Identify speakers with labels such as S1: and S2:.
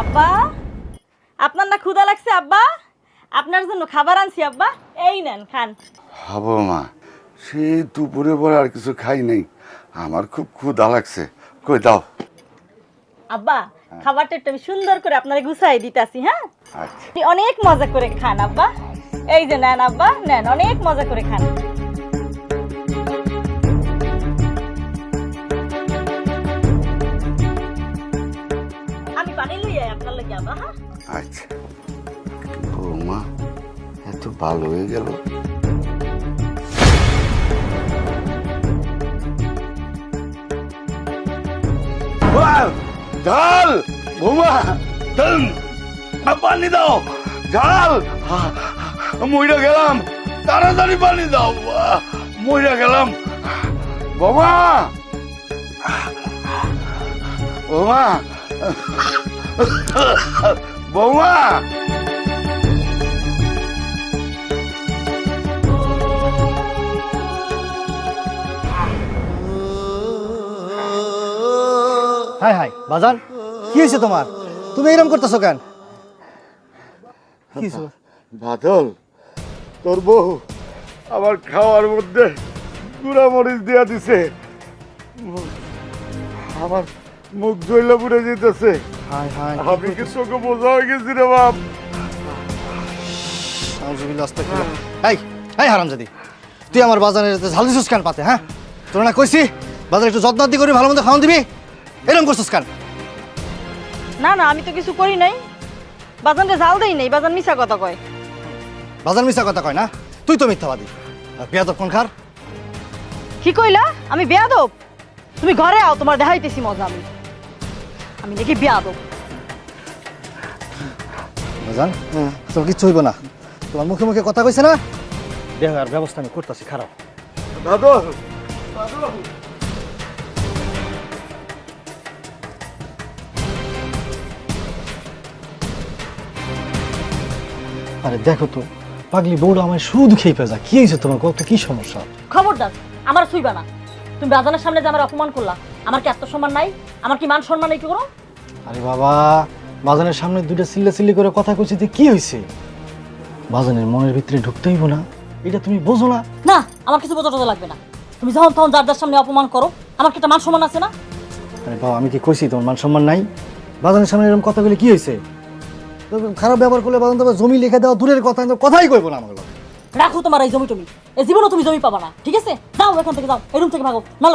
S1: আব্বা আপনার না ক্ষুধা লাগছে আব্বা? আপনার জন্য খাবার আনছি আব্বা। এই নেন খান।
S2: হব মা সে দুপুরে পরে আর কিছু খাই নাই। আমার খুব ক্ষুধা লাগছে। কই দাও।
S1: আব্বা খাবারটা একটু আমি সুন্দর করে আপনারে গুছাই দিতাছি হ্যাঁ?
S2: আচ্ছা।
S1: অনেক মজা করে খান আব্বা। এই যে নেন আব্বা নেন অনেক মজা করে খান।
S2: আচ্ছা। বৌমা এত ভালো হয়ে গেল। ঝাল! বৌমা ঢাল, পানি দাও। ঝাল! মইরা গেলাম। তাড়াতাড়ি পানি দাও। আহ, মইরা গেলাম। বৌমা বৌমা বৌমা!
S3: হাই হাই বাজান কি হয়েছে তোমার? তুমি এরকম করতেছো কেন?
S2: বাদল তোর বউ আমার খাওয়ার মধ্যে গুঁড়া মরিচ দিয়া দিছে। আমার মুখ জইলা পুড়ে যেতেছে।
S3: হাই হাই
S2: আমি কি তোকে বোঝা হয়ে গেছি রে বাপ?
S3: আস্তাগফিরুল্লাহ। এই এই হারামজাদি তুই আমার বাজারে ঝাল দিছিস কেন পাতে হ্যাঁ? তোর না কইছি বাজারে একটু যত্ন করে ভালো মতো খাওয়ান দিবি? এরকম করছিস কেন?
S1: না না আমি তো কিছু করি নাই। বাজানটা জাল দেই নাই বাজান মিছা কথা কয়।
S3: বাজার মিশা কথা কয় না? তুই তো মিথ্যাবাদী। আর পেয়াদ কোন খার?
S1: কি কইলা? আমি বেয়াদব? তুমি ঘরে আও তোমার দেখাইতেছি মজা আমি। আমি দেখি বেয়াদব
S3: বাজান তোর কিচ্ছু হইব না। তোমার মুখে মুখে কথা কইছে না? আর ব্যবস্থা আমি করতেছি খারাপ।
S2: বাদল
S3: আরে দেখো তো পাগলি বউটা আমার শুধু খেয়ে ফেজা কি হয়েছে তোমার? কত কি সমস্যা?
S1: খবরদার আমার ছুইবা না। তুমি বাজানের সামনে যে আমার অপমান করলা আমার কি আত্মসম্মান নাই? আমার কি মান সম্মান একটু করো?
S3: আরে বাবা বাজানের সামনে দুইটা চিল্লা চিল্লি করে কথা কইছি যে কি হয়েছে বাজানের মনের ভিতরে ঢুকতেই না। এটা তুমি বোঝো না।
S1: না আমার কিছু বোঝা টোঝা লাগবে না। তুমি যখন তখন যার যার সামনে অপমান করো আমার কি একটা মান সম্মান আছে না?
S3: আরে বাবা আমি কি কইছি তোমার মান সম্মান নাই? বাজানের সামনে এরকম কথা বলে কি হয়েছে খারাপ ব্যবহার করলে বাজান তোমার জমি লিখে দেওয়া দূরের কথা কথাই কইব না আমার।
S1: রাখো তোমার এই জমি টমি এই জীবনও তুমি জমি পাবা না ঠিক আছে? যাও এখান থেকে যাও এই রুম থেকে ভাগো। না